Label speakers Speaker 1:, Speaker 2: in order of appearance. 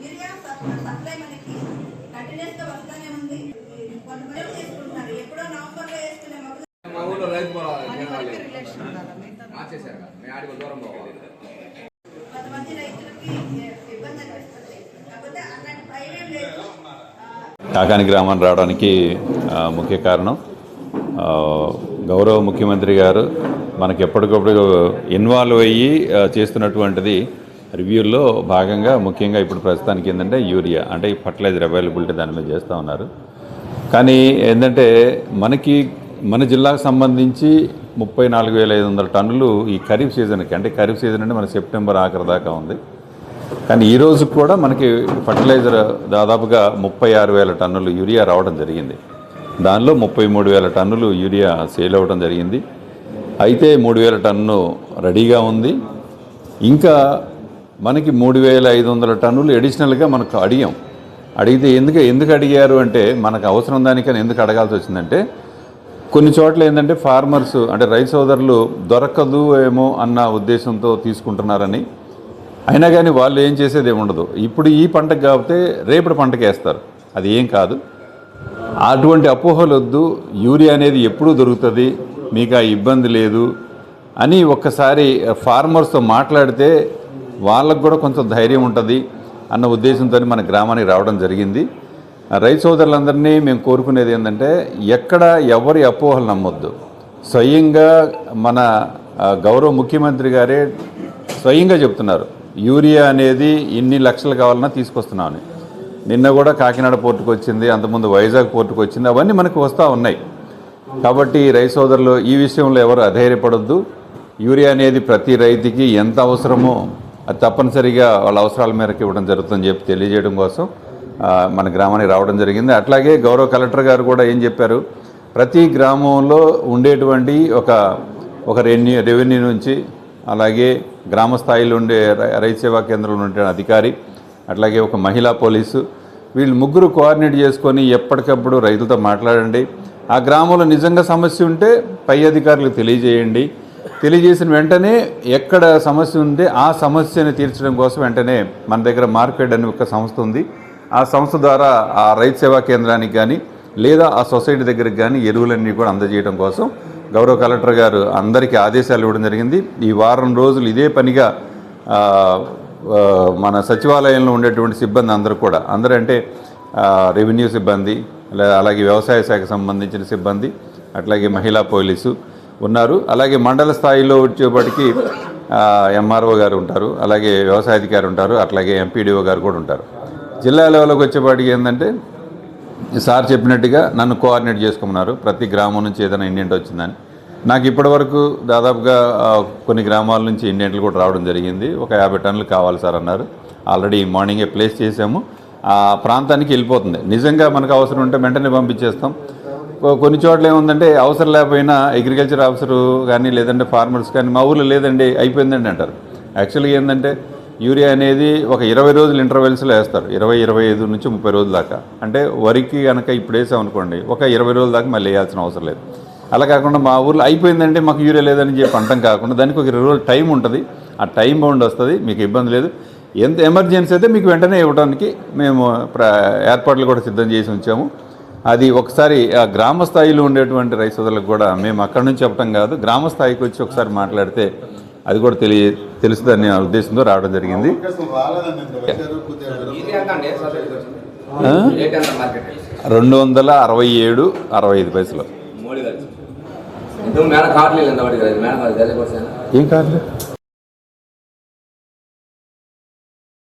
Speaker 1: Urea సప్- supply మనకి కంటిన్యూస్గా వస్తానే ఉంది. కొంతమంది చేసుకుంటున్నారు. ఎప్పుడో నవంబర్లో వేసుకునే మొక్కలు
Speaker 2: మా ఊళ్ళో రైతు దూరం
Speaker 1: కొంతమంది రైతులకి ఇబ్బంది అనిపిస్తుంది కాకపోతే అలాంటి భయం లేదు.
Speaker 3: కాకాని గ్రామం రావడానికి ముఖ్య కారణం గౌరవ ముఖ్యమంత్రి గారు మనకి ఎప్పటికప్పుడు ఇన్వాల్వ్ అయ్యి చేస్తున్నటువంటిది రివ్యూల్లో భాగంగా ముఖ్యంగా ఇప్పుడు ప్రస్తుతానికి ఏంటంటే యూరియా అంటే ఈ ఫర్టిలైజర్ అవైలబిలిటీ దాని మీద చేస్తూ ఉన్నారు. కానీ ఏంటంటే మనకి మన జిల్లాకు సంబంధించి ముప్పై నాలుగు వేల ఐదు వందల టన్నులు ఈ ఖరీఫ్ సీజన్కి అంటే ఖరీఫ్ సీజన్ అంటే మన సెప్టెంబర్ ఆఖరి దాకా ఉంది. కానీ ఈ రోజు కూడా మనకి ఫర్టిలైజర్ దాదాపుగా ముప్పై ఆరు వేల టన్నులు యూరియా రావడం జరిగింది. దానిలో ముప్పై మూడు వేల టన్నులు యూరియా సేల్ అవ్వడం జరిగింది. అయితే మూడు వేల టన్ను రెడీగా ఉంది. ఇంకా మనకి మూడు వేల ఐదు వందల టన్నులు అడిషనల్గా మనకు అడిగాం. అడిగితే ఎందుకు ఎందుకు అడిగారు అంటే మనకు అవసరం దానికని ఎందుకు అడగాల్సి వచ్చిందంటే కొన్ని చోట్ల ఏంటంటే ఫార్మర్స్ అంటే రైతు సోదరులు దొరకదు ఏమో అన్న ఉద్దేశంతో తీసుకుంటున్నారని. అయినా కానీ వాళ్ళు ఏం చేసేది ఉండదు. ఇప్పుడు ఈ పంటకు కాకపోతే రేపటి పంటకి వేస్తారు. అది ఏం కాదు. అటువంటి అపోహలు వద్దు. యూరియా అనేది ఎప్పుడూ దొరుకుతుంది. మీకు ఆ ఇబ్బంది లేదు అని ఒక్కసారి ఫార్మర్స్తో మాట్లాడితే వాళ్ళకు కూడా కొంచెం ధైర్యం ఉంటుంది అన్న ఉద్దేశంతో మన గ్రామానికి రావడం జరిగింది. రైతు సోదరులందరినీ మేము కోరుకునేది ఏంటంటే ఎక్కడ ఎవరి అపోహలు నమ్మొద్దు. స్వయంగా మన గౌరవ ముఖ్యమంత్రి గారే స్వయంగా చెప్తున్నారు యూరియా అనేది ఇన్ని లక్షలు కావాలన్నా తీసుకొస్తున్నామని. నిన్న కూడా కాకినాడ పోర్టుకు వచ్చింది అంతకుముందు వైజాగ్ పోర్టుకు వచ్చింది అవన్నీ మనకు వస్తూ ఉన్నాయి. కాబట్టి రైతు సోదరులు ఈ విషయంలో ఎవరు అధైర్యపడద్దు. యూరియా అనేది ప్రతి రైతుకి ఎంత అవసరమో అది తప్పనిసరిగా వాళ్ళ అవసరాల మేరకు ఇవ్వడం జరుగుతుందని చెప్పి తెలియజేయడం కోసం మన గ్రామానికి రావడం జరిగింది. అట్లాగే గౌరవ కలెక్టర్ గారు కూడా ఏం చెప్పారు? ప్రతి గ్రామంలో ఉండేటువంటి ఒక ఒక రెన్యూ రెవెన్యూ నుంచి అలాగే గ్రామ స్థాయిలో ఉండే రై- రైతు సేవా కేంద్రంలో ఉండే అధికారి అట్లాగే ఒక మహిళా పోలీసు వీళ్ళు ముగ్గురు కోఆర్డినేట్ చేసుకొని ఎప్పటికప్పుడు రైతులతో మాట్లాడండి. ఆ గ్రామంలో నిజంగా సమస్య ఉంటే పై అధికారులకు తెలియజేయండి. తెలియజేసిన వెంటనే ఎక్కడ సమస్య ఉంటే ఆ సమస్యని తీర్చడం కోసం వెంటనే మన దగ్గర మార్కెట్ అని ఒక సంస్థ ఉంది. ఆ సంస్థ ద్వారా ఆ రైతు సేవా కేంద్రానికి కానీ లేదా ఆ సొసైటీ దగ్గరికి కానీ ఎరువులన్నీ కూడా అందజేయడం కోసం గౌరవ కలెక్టర్ గారు అందరికీ ఆదేశాలు ఇవ్వడం జరిగింది. ఈ వారం రోజులు ఇదే పనిగా మన సచివాలయంలో ఉండేటువంటి సిబ్బంది అందరూ కూడా అందరూ అంటే రెవెన్యూ సిబ్బంది అలాగే వ్యవసాయ శాఖకు సంబంధించిన సిబ్బంది అట్లాగే మహిళా పోలీసు ఉన్నారు. అలాగే మండల స్థాయిలో వచ్చేప్పటికి ఎంఆర్ఓ గారు ఉంటారు అలాగే వ్యవసాయ అధికారి ఉంటారు అట్లాగే ఎంపీడీఓ గారు కూడా ఉంటారు. జిల్లా లెవెల్కి వచ్చేపాటికి ఏంటంటే సార్ చెప్పినట్టుగా నన్ను కోఆర్డినేట్ చేసుకున్నారు. ప్రతి గ్రామం నుంచి ఏదైనా ఇండియంట్ వచ్చిందని. నాకు ఇప్పటివరకు దాదాపుగా కొన్ని గ్రామాల నుంచి ఇండియంట్లు కూడా రావడం జరిగింది. ఒక యాభై టన్నులు కావాలి సార్ అన్నారు. ఆల్రెడీ మార్నింగే ప్లేస్ చేసాము ఆ ప్రాంతానికి వెళ్ళిపోతుంది. నిజంగా మనకు అవసరం ఉంటే వెంటనే పంపించేస్తాం. కొన్ని చోట్ల ఏముందంటే అవసరం లేకపోయినా అగ్రికల్చర్ ఆఫీసరు కానీ లేదంటే ఫార్మర్స్ కానీ మా ఊర్లో లేదండి అయిపోయిందండి అంటారు. యాక్చువల్గా ఏంటంటే యూరియా అనేది ఒక ఇరవై రోజులు ఇంటర్వెల్స్లో వేస్తారు. ఇరవై ఇరవై ఐదు నుంచి ముప్పై రోజుల దాకా. అంటే వరికి కనుక ఇప్పుడు వేసామనుకోండి ఒక ఇరవై రోజుల దాకా మళ్ళీ వేయాల్సిన అవసరం లేదు. అలా కాకుండా మా ఊర్లో అయిపోయిందంటే మాకు యూరియా లేదని చెప్పి అంటాం కాకుండా దానికి ఒక ఇరవై రోజులు టైం ఉంటుంది. ఆ టైం బౌండ్ వస్తుంది మీకు ఇబ్బంది లేదు. ఎంత ఎమర్జెన్సీ అయితే మీకు వెంటనే ఇవ్వడానికి మేము ప్ర- ఏర్పాట్లు కూడా సిద్ధం చేసి ఉంచాము. అది ఒకసారి ఆ గ్రామ స్థాయిలో ఉండేటువంటి రైతు సోదరులకు కూడా మేము అక్కడి నుంచి చెప్పడం కాదు గ్రామ స్థాయికి వచ్చి ఒకసారి మాట్లాడితే అది కూడా తెలియ తెలుస్తుందనే ఉద్దేశంతో రావడం జరిగింది. రెండు వందల అరవై ఏడు అరవై ఐదు పైసలు.
Speaker 2: మేడ కార్లు?